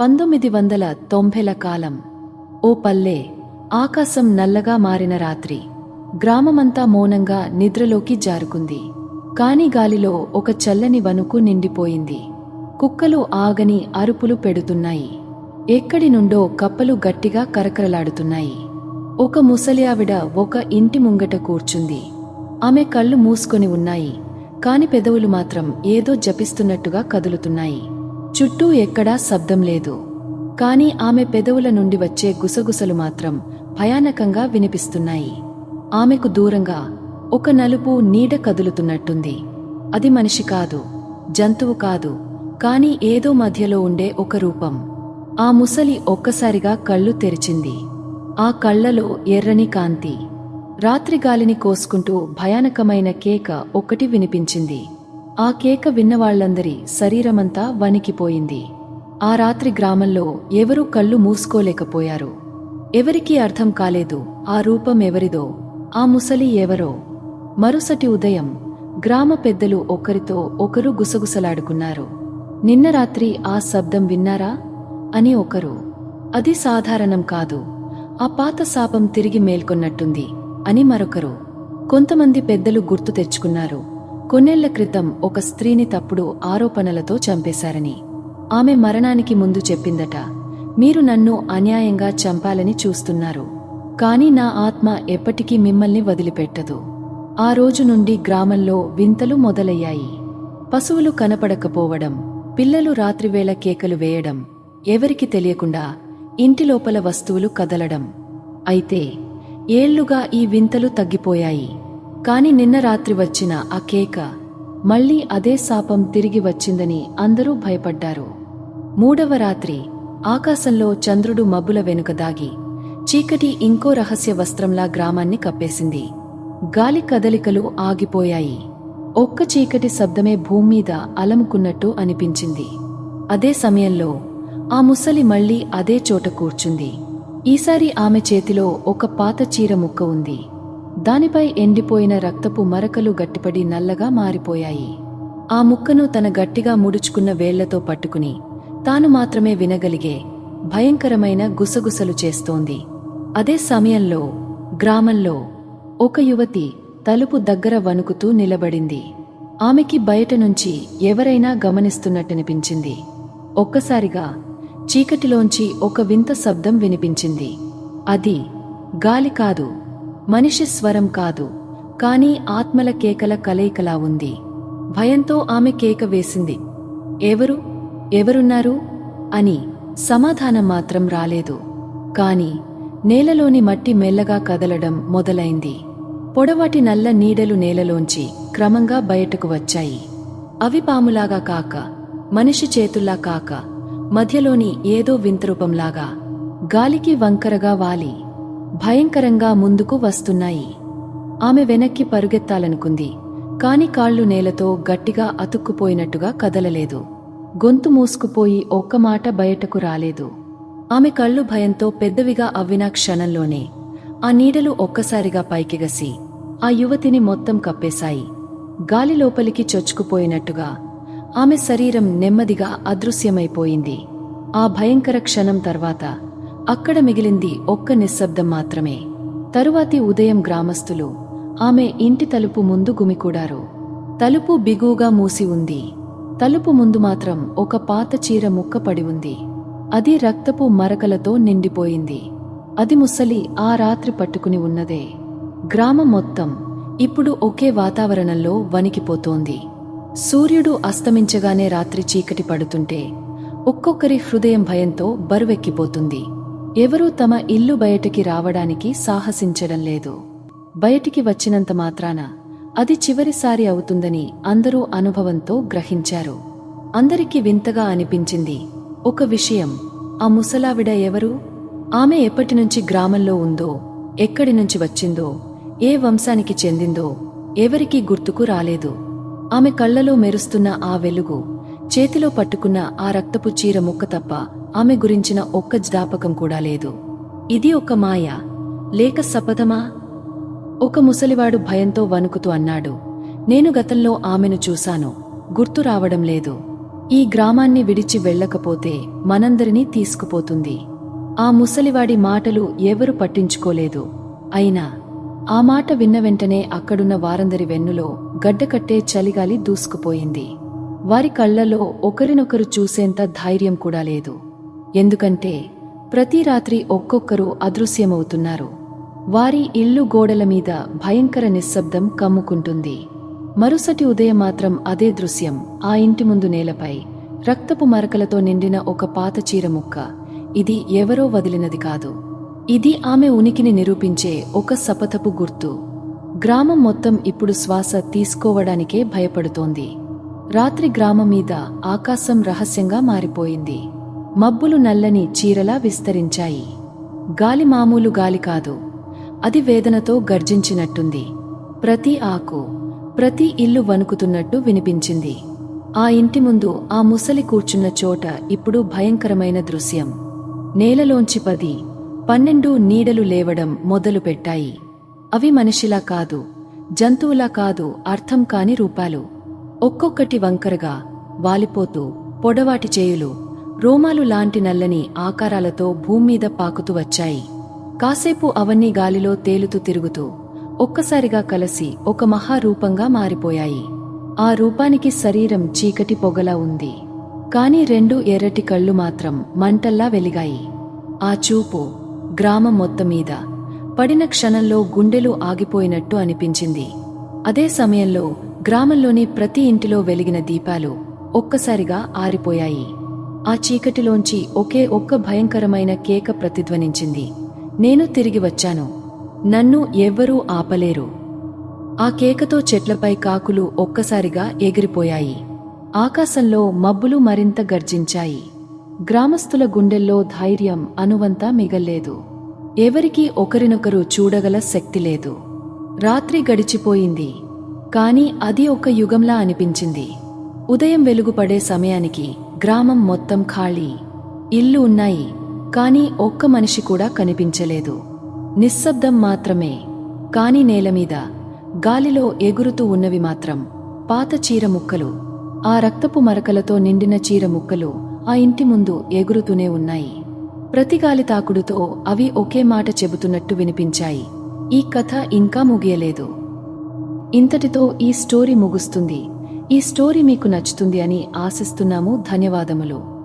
పంతొమ్మిది వందల తొంభైల కాలం ఓ పల్లె ఆకాశం నల్లగా మారిన రాత్రి గ్రామమంతా మౌనంగా నిద్రలోకి జారుకుంది. కాని గాలిలో ఒక చల్లని వణుకు నిండిపోయింది. కుక్కలు ఆగని అరుపులు పెడుతున్నాయి. ఎక్కడి నుండో కప్పలు గట్టిగా కరకరలాడుతున్నాయి. ఒక ముసలి ఆవిడ ఒక ఇంటి ముంగట కూర్చుంది. ఆమె కళ్ళు మూసుకొని ఉన్నాయి. కాని పెదవులు మాత్రం ఏదో జపిస్తున్నట్టుగా కదులుతున్నాయి. చుట్టూ ఎక్కడా శబ్దం లేదు. కాని ఆమె పెదవుల నుండి వచ్చే గుసగుసలు మాత్రం భయానకంగా వినిపిస్తున్నాయి. ఆమెకు దూరంగా ఒక నలుపు నీడ కదులుతున్నట్టుంది. అది మనిషి కాదు జంతువు కాదు కాని ఏదో మధ్యలో ఉండే ఒక రూపం. ఆ ముసలి ఒక్కసారిగా కళ్ళు తెరిచింది. ఆ కళ్ళలో ఎర్రని కాంతి. రాత్రి గాలిని కోసుకుంటూ భయానకమైన కేక ఒకటి వినిపించింది. ఆ కేక విన్నవాళ్ళందరి శరీరమంతా వణికిపోయింది. ఆ రాత్రి గ్రామంలో ఎవరూ కళ్ళు మూసుకోలేకపోయారు. ఎవరికీ అర్థం కాలేదు ఆ రూపం ఎవరిదో ఆ ముసలి ఎవరో. మరుసటి ఉదయం గ్రామ పెద్దలు ఒకరితో ఒకరు గుసగుసలాడుకున్నారు. నిన్న రాత్రి ఆ శబ్దం విన్నారా? అని ఒకరు. అది సాధారణం కాదు. ఆ పాత శాపం తిరిగి మేల్కొన్నట్టుంది అని మరొకరు. కొంతమంది పెద్దలు గుర్తు తెచ్చుకున్నారు. కొన్నేళ్ళ క్రితం ఒక స్త్రీని తప్పుడు ఆరోపణలతో చంపేశారని. ఆమె మరణానికి ముందు చెప్పిందట మీరు నన్ను అన్యాయంగా చంపాలని చూస్తున్నారు కాని నా ఆత్మ ఎప్పటికీ మిమ్మల్ని వదిలిపెట్టదు. ఆ రోజు నుండి గ్రామంలో వింతలు మొదలయ్యాయి. పశువులు కనపడకపోవడం పిల్లలు రాత్రివేళ కేకలు వేయడం ఎవరికి తెలియకుండా ఇంటి లోపల వస్తువులు కదలడం. అయితే ఏళ్ళుగా ఈ వింతలు తగ్గిపోయాయి. కాని నిన్న రాత్రి వచ్చిన ఆ కేక మళ్ళీ అదే శాపం తిరిగి వచ్చిందని అందరూ భయపడ్డారు. మూడవ రాత్రి ఆకాశంలో చంద్రుడు మబ్బుల వెనుక దాగి చీకటి ఇంకో రహస్య వస్త్రంలా గ్రామాన్ని కప్పేసింది. గాలి కదలికలు ఆగిపోయాయి. ఒక్క చీకటి శబ్దమే భూమ్మీద అలముకున్నట్టు అనిపించింది. అదే సమయంలో ఆ ముసలి మళ్ళీ అదే చోట కూర్చుంది. ఈసారి ఆమె చేతిలో ఒక పాత చీర ముక్క ఉంది. దానిపై ఎండిపోయిన రక్తపు మరకలు గట్టిపడి నల్లగా మారిపోయాయి. ఆ ముక్కను తన గట్టిగా ముడుచుకున్న వేళ్ళతో పట్టుకుని తాను మాత్రమే వినగలిగే భయంకరమైన గుసగుసలు చేస్తోంది. అదే సమయంలో గ్రామంలో ఒక యువతి తలుపు దగ్గర వణుకుతూ నిలబడింది. ఆమెకి బయట నుంచి ఎవరైనా గమనిస్తున్నట్టనిపించింది. ఒక్కసారిగా చీకటిలోంచి ఒక వింత శబ్దం వినిపించింది. అది గాలి కాదు మనిషి స్వరం కాదు కాని ఆత్మల కేకల కలయికలా ఉంది. భయంతో ఆమె కేక వేసింది. ఎవరు? ఎవరున్నారు? అని సమాధానం మాత్రం రాలేదు. కాని నేలలోని మట్టి మెల్లగా కదలడం మొదలైంది. పొడవాటి నల్ల నీడలు నేలలోంచి క్రమంగా బయటకు వచ్చాయి. అవి పాములాగా కాక మనిషి చేతుల్లా కాక మధ్యలోని ఏదో వింతరూపంలాగా గాలికి వంకరగా వాలి. భయంకరంగా ముందుకు వస్తున్నాయి. ఆమె వెనక్కి పరుగెత్తాలనుకుంది. కాని కాళ్ళు నేలతో గట్టిగా అతుక్కుపోయినట్టుగా కదలలేదు. గొంతు మూసుకుపోయి ఒక్క మాట బయటకు రాలేదు. ఆమె కళ్ళు భయంతో పెద్దవిగా అవ్విన క్షణంలోనే ఆ నీడలు ఒక్కసారిగా పైకిగసి ఆ యువతిని మొత్తం కప్పేశాయి. గాలి లోపలికి చొచ్చుకుపోయినట్టుగా ఆమె శరీరం నెమ్మదిగా అదృశ్యమైపోయింది. ఆ భయంకర క్షణం తర్వాత అక్కడ మిగిలింది ఒక్క నిశ్శబ్దం మాత్రమే. తరువాతి ఉదయం గ్రామస్తులు ఆమె ఇంటి తలుపు ముందు గుమికూడారు. తలుపు బిగువుగా మూసి ఉంది. తలుపు ముందు మాత్రం ఒక పాత చీర ముక్క పడి ఉంది. అది రక్తపు మరకలతో నిండిపోయింది. అది ముసలి ఆ రాత్రి పట్టుకుని ఉన్నదే. గ్రామం మొత్తం ఇప్పుడు ఒకే వాతావరణంలో వణికిపోతోంది. సూర్యుడు అస్తమించగానే రాత్రి చీకటి పడుతుంటే ఒక్కొక్కరి హృదయం భయంతో బరువెక్కిపోతుంది. ఎవరూ తమ ఇల్లు బయటికి రావడానికి సాహసించడం లేదు. బయటికి వచ్చినంత మాత్రాన అది చివరిసారి అవుతుందని అందరూ అనుభవంతో గ్రహించారు. అందరికీ వింతగా అనిపించింది ఒక విషయం. ఆ ముసలావిడ ఎవరు? ఆమె ఎప్పటినుంచి గ్రామంలో ఉందో ఎక్కడి నుంచి వచ్చిందో ఏ వంశానికి చెందిందో ఎవరికీ గుర్తుకు రాలేదు. ఆమె కళ్ళలో మెరుస్తున్న ఆ వెలుగు చేతిలో పట్టుకున్న ఆ రక్తపు చీర ముక్క తప్ప ఆమె గురించిన ఒక్క జ్ఞాపకం కూడా లేదు. ఇది ఒక మాయ లేక సపథమా? ఒక ముసలివాడు భయంతో వణుకుతూ అన్నాడు. నేను గతంలో ఆమెను చూశాను గుర్తు రావడం లేదు. ఈ గ్రామాన్ని విడిచి వెళ్ళకపోతే మనందరినీ తీసుకుపోతుంది. ఆ ముసలివాడి మాటలు ఎవరు పట్టించుకోలేదు. అయినా ఆ మాట విన్న వెంటనే అక్కడున్న వారందరి వెన్నులో గడ్డకట్టే చలిగాలి దూసుకుపోయింది. వారి కళ్ళలో ఒకరినొకరు చూసేంత ధైర్యం కూడా లేదు. ఎందుకంటే ప్రతి రాత్రి ఒక్కొక్కరు అదృశ్యమవుతున్నారు. వారి ఇల్లు గోడల మీద భయంకర నిశ్శబ్దం కమ్ముకుంటుంది. మరుసటి ఉదయం మాత్రం అదే దృశ్యం ఆ ఇంటి ముందు నేలపై రక్తపు మరకలతో నిండిన ఒక పాత చీర ముక్క. ఇది ఎవరో వదిలినది కాదు. ఇది ఆమె ఉనికిని నిరూపించే ఒక సపథపు గుర్తు. గ్రామం మొత్తం ఇప్పుడు శ్వాస తీసుకోవడానికే భయపడుతోంది. రాత్రి గ్రామం మీద ఆకాశం రహస్యంగా మారిపోయింది. మబ్బులు నల్లని చీరలా విస్తరించాయి. గాలి మామూలు గాలి కాదు. అది వేదనతో గర్జించినట్టుంది. ప్రతి ఆకు ప్రతి ఇల్లు వణుకుతున్నట్టు వినిపించింది. ఆ ఇంటి ముందు ఆ ముసలి కూర్చున్న చోట ఇప్పుడు భయంకరమైన దృశ్యం. నేలలోంచి పది పన్నెండు నీడలు లేవడం మొదలుపెట్టాయి అవి మనిషిలా కాదు జంతువులా కాదు అర్థం కాని రూపాలు. ఒక్కొక్కటి వంకరగా వాలిపోతూ పొడవాటి చేయులు రోమాలు లాంటి నల్లని ఆకారాలతో భూమ్మీద పాకుతూ వచ్చాయి. కాసేపు అవన్నీ గాలిలో తేలుతూ తిరుగుతూ ఒక్కసారిగా కలిసి ఒక మహారూపంగా మారిపోయాయి. ఆ రూపానికి శరీరం చీకటి పొగలా ఉంది. కాని రెండు ఎర్రటి కళ్ళు మాత్రం మంటల్లా వెలిగాయి. ఆ చూపు గ్రామం మొత్తం మీద పడిన క్షణంలో గుండెలు ఆగిపోయినట్టు అనిపించింది. అదే సమయంలో గ్రామంలోని ప్రతి ఇంటిలో వెలిగిన దీపాలు ఒక్కసారిగా ఆరిపోయాయి. ఆ చీకటిలోంచి ఒకే ఒక్క భయంకరమైన కేక ప్రతిధ్వనించింది. నేను తిరిగి వచ్చాను. నన్ను ఎవ్వరూ ఆపలేరు. ఆ కేకతో చెట్లపై కాకులు ఒక్కసారిగా ఎగిరిపోయాయి. ఆకాశంలో మబ్బులు మరింత గర్జించాయి. గ్రామస్తుల గుండెల్లో ధైర్యం అనువంతా మిగల్లేదు. ఎవరికీ ఒకరినొకరు చూడగల శక్తి లేదు. రాత్రి గడిచిపోయింది. కాని అది ఒక యుగంలా అనిపించింది. ఉదయం వెలుగుపడే సమయానికి గ్రామం మొత్తం ఖాళీ. ఇల్లు ఉన్నాయి కానీ ఒక్క మనిషి కూడా కనిపించలేదు. నిశ్శబ్దం మాత్రమే. కాని నేలమీద గాలిలో ఎగురుతూ ఉన్నవి మాత్రం పాత చీర ముక్కలు. ఆ రక్తపు మరకలతో నిండిన చీర ముక్కలు ఆ ఇంటి ముందు ఎగురుతూనే ఉన్నాయి. ప్రతిగాలి తాకుడుతో అవి ఒకే మాట చెబుతున్నట్టు వినిపించాయి. ఈ కథ ఇంకా ముగియలేదు. ఇంతటితో ఈ స్టోరీ ముగుస్తుంది. ఈ స్టోరీ మీకు నచ్చుతుంది అని ఆశిస్తున్నాము. ధన్యవాదములు.